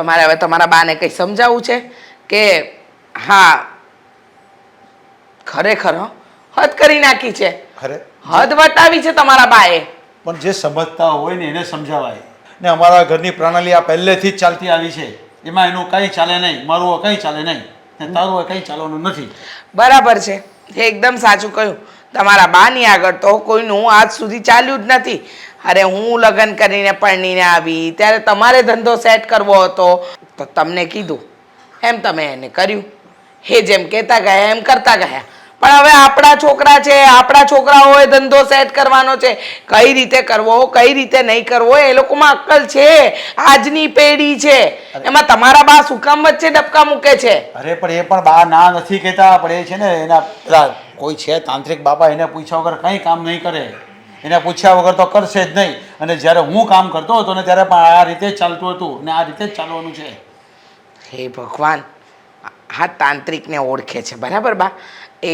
તમારે હવે તમારા બાને કંઈ સમજાવવું છે કે હા ખરેખર હદ કરી નાખી છે. હદ વટાવી છે તમારા બાએ. પણ જે સમજતા હોય ને એને સમજાવાય. ને અમારા ઘરની પ્રણાલી આ પહેલેથી જ ચાલતી આવી છે. એમાં એનું કંઈ ચાલે નહીં મારું કંઈ ચાલે નહીં ને તારું કંઈ ચાલવાનું નથી. બરાબર છે. એકદમ સાચું કહ્યું. તમારા બાની આગળ તો કોઈનું આજ સુધી ચાલ્યું જ નથી. અરે હું લગ્ન કરીને પરણીને આવી ત્યારે તમારે ધંધો સેટ કરવો હતો. તો તમને કીધું એમ તમે એને કર્યું. હે જેમ કહેતા ગયા એમ કરતા ગયા. પણ હવે આપણા છોકરા છે આપણા છોકરાઓએ ધંધો સેટ કરવાનો છે. કઈ રીતે કરવો કઈ રીતે નહીં કરવો એ લોકોમાં અક્કલ છે. આજની પેઢી છે. એમાં તમારા બા શું કામ વચ્ચે ડબકા મૂકે છે? અરે પણ એ પણ બા ના નથી કહેતા પણ એ છે ને એના કોઈ છે તાંત્રિક બાબા એને પૂછ્યા વગર કંઈ કામ નહીં કરે. એને પૂછ્યા વગર તો કરશે જ નહીં. અને જ્યારે હું કામ કરતો હતો ને ત્યારે પણ આ રીતે ચાલતું હતું ને આ રીતે જ ચાલવાનું છે. હે ભગવાન હા તાંત્રિકને ઓળખે છે. બરાબર બા? એ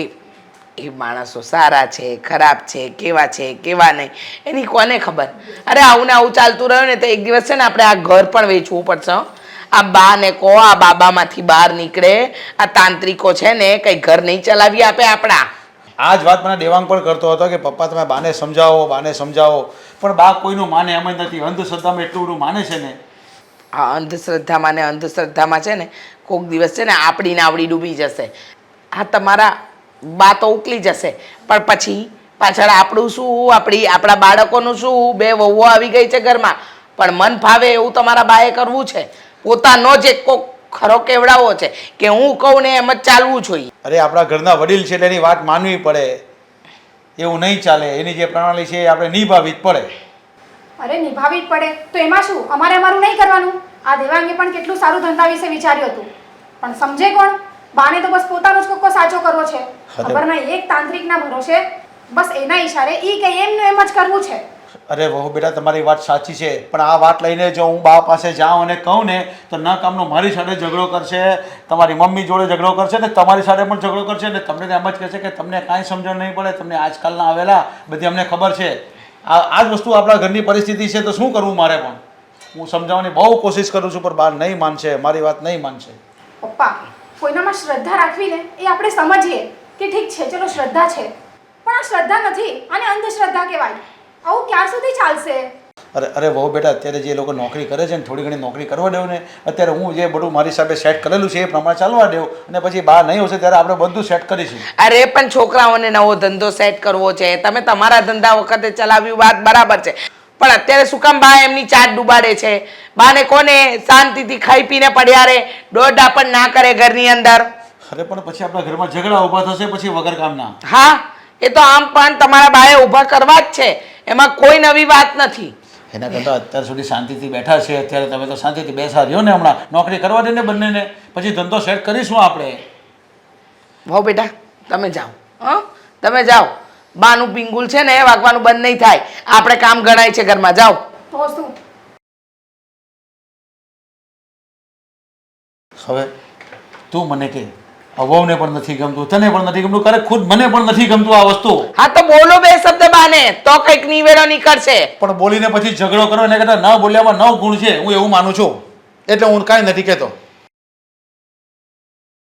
એ માણસો સારા છે, ખરાબ છે, કેવા છે, કેવા નહીં, એની કોને ખબર? અરે આવું ને આવું ચાલતું રહ્યું ને તો એક દિવસ છે ને આપણે આ ઘર પણ વેચવું પડશે આ બા ને કહો, આ બાબામાંથી બહાર નીકળે, આ તાંત્રિકો છે ને કંઈ ઘર નહીં ચલાવી આપે આપણા. આ જ વાત મને દેવાંગ પણ કરતો હતો કે, પપ્પા, તમે બાને સમજાવો બાને સમજાવો. પણ બા કોઈનું માને એમ જ નથી. અંધશ્રદ્ધામાં એટલું બધું માને છે ને? આ અંધશ્રદ્ધામાં ને અંધશ્રદ્ધામાં છે ને કોઈક દિવસ છે ને આપણી નાવડી ડૂબી જશે. આ તમારા બા તો ઉકલી જશે. પણ પછી પાછળ આપણું શું? આપણી, આપણા બાળકોનું શું? બે વહુઓ આવી ગઈ છે ઘરમાં. પણ મન ફાવે એવું તમારા બાએ કરવું છે? પોતાનો જ એક કોક ખરો કેવડાવો છે કે હું કહું ને એમ જ ચાલવું જોઈએ. અરે આપણા ઘરના વડીલ છે એટલે એની વાત માનવી પડે. એવું નહીં ચાલે. એની જે પ્રણાલી છે એ આપણે નિભાવવી જ પડે. અરે નિભાવી જ પડે. તો એમાં શું? અમારે અમારું નહીં કરવાનું? આ દેવાંગે પણ કેટલું સારું ધંધા વિશે વિચાર્યું હતું. પણ સમજે કોણ? બાને તો બસ પોતાનો જ કોકો સાચો કરવો છે. ખબર ના એક તાંત્રિકના ભરોસે બસ એના ઈશારે ઈ કે એમનું એમ જ કરવું છે. અરે વહુ બેટા, તમારી વાત સાચી છે, પણ આ વાત લઈને જો હું બા પાસે જાઉં અને કહું ને, તો ન કામનો મારી સાથે ઝઘડો કરશે, તમારી મમ્મી જોડે ઝઘડો કરશે ને તમારી સાથે પણ ઝઘડો કરશે ને તમને એમ જ કહેશે કે તમને કાંઈ સમજણ નહીં પડે, તમને આજકાલના આવેલા બધી અમને ખબર છે. આ આ જ વસ્તુ આપણા ઘરની પરિસ્થિતિ છે, તો શું કરવું મારે પણ? હું સમજાવવાની બહુ કોશિશ કરું છું, પણ બા નહીં માનશે, મારી વાત નહીં માનશે. પપ્પા, કોઈનામાં શ્રદ્ધા રાખવી ને, એ આપણે સમજીએ કે ઠીક છે, ચલો શ્રદ્ધા છે. પણ આ શ્રદ્ધા નથી, આને અંધશ્રદ્ધા કહેવાય. આવું ક્યાં સુધી ચાલશે? અરે અરે બહુ બેટા અત્યારે જે લોકો નોકરી કરે છે ને થોડી ઘણી નોકરી કરવા દેવું ને અત્યારે હું જે બધું મારી સાથે સેટ કરેલું છે એ પ્રમાણે ચાલવા દેવું અને પછી બહાર નહીં હશે ત્યારે આપણે બધું સેટ કરીશું. અરે પણ છોકરાઓને નવો ધંધો સેટ કરવો છે. તમે તમારા ધંધા વખતે ચલાવ્યું વાત બરાબર છે. પણ અત્યારે શું કામ બા એમની ચાટ ડુબાડે છે? બાને કોને શાંતિથી ખાઈ પીને પડ્યા રે? દોડા પણ ના કરે ઘરની અંદર. અરે પણ પછી આપણા ઘરમાં ઝઘડા ઊભા થશે પછી વગર કામના. હા એ તો આમ પણ તમારા બાએ ઊભા કરવા જ છે. એમાં કોઈ નવી વાત નથી. એના કરતાં અત્યાર સુધી શાંતિથી બેઠા છે. અત્યારે તમે તો શાંતિથી બેસા રહ્યો ને હમણાં. નોકરી કરવા દે ને બંનેને. પછી ધંધો સેટ કરીશું આપણે. હો બેટા તમે જાઓ. હં? તમે જાઓ. બાનું પિંગુલ છે ને એ વાગવાનું બંધ નહીં થાય. આપણે કામ ગણાય છે ઘરમાં. જાઓ. તો શું? હવે તું મને કે અવવને પણ નથી ગમતું તને પણ નથી ગમતું કરે ખુદ મને પણ નથી ગમતું આ વસ્તુ. હા તો બોલો બે શબ્દ બાને તો કંઈક નિવેડો નીકળશે. પણ બોલીને પછી ઝઘડો કરો એને કરતા ન બોલ્યામાં નવ ગુણ છે હું એવું માનું છું. એટલે હું કાંઈ નથી કહેતો.